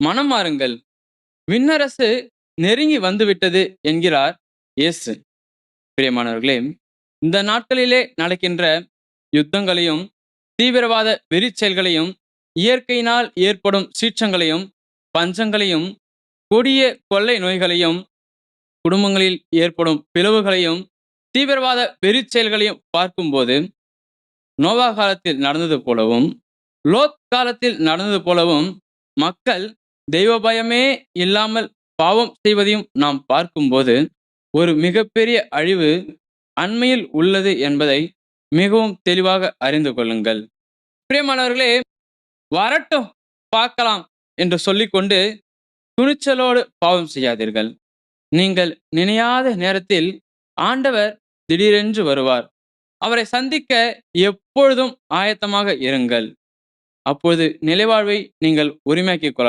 மனம் மாறுங்கள். விண்ணரசு நெருங்கி வந்துவிட்டது என்கிறார் இயேசு. பிரியமானவர்களே இந்த நாட்களிலே நடக்கின்ற யுத்தங்களையும் தீவிரவாத வெறிச்செயல்களையும் இயற்கையினால் ஏற்படும் சீற்றங்களையும் பஞ்சங்களையும் கொடிய கொள்ளை நோய்களையும் குடும்பங்களில் ஏற்படும் பிளவுகளையும் தீவிரவாத வெறிச்செயல்களையும் பார்க்கும்போது நோவா காலத்தில் நடந்தது போலவும் லோத் காலத்தில் நடந்தது போலவும் மக்கள் தெய்வ பயமே இல்லாமல் பாவம் செய்வதையும் நாம் பார்க்கும்போது ஒரு மிகப்பெரிய அழிவு அண்மையில் உள்ளது என்பதை மிகவும் தெளிவாக அறிந்து கொள்ளுங்கள். பிரியமானவர்களே வரட்டும் பார்க்கலாம் என்று சொல்லிக்கொண்டு துணிச்சலோடு பாவம் செய்யாதீர்கள். நீங்கள் நினையாத நேரத்தில் ஆண்டவர் திடீரென்று வருவார். அவரை சந்திக்க எப்பொழுதும் ஆயத்தமாக இருங்கள். அப்பொழுது நிலைவாழ்வை நீங்கள் உரிமையாக்கிக் கொள்ளலாம்.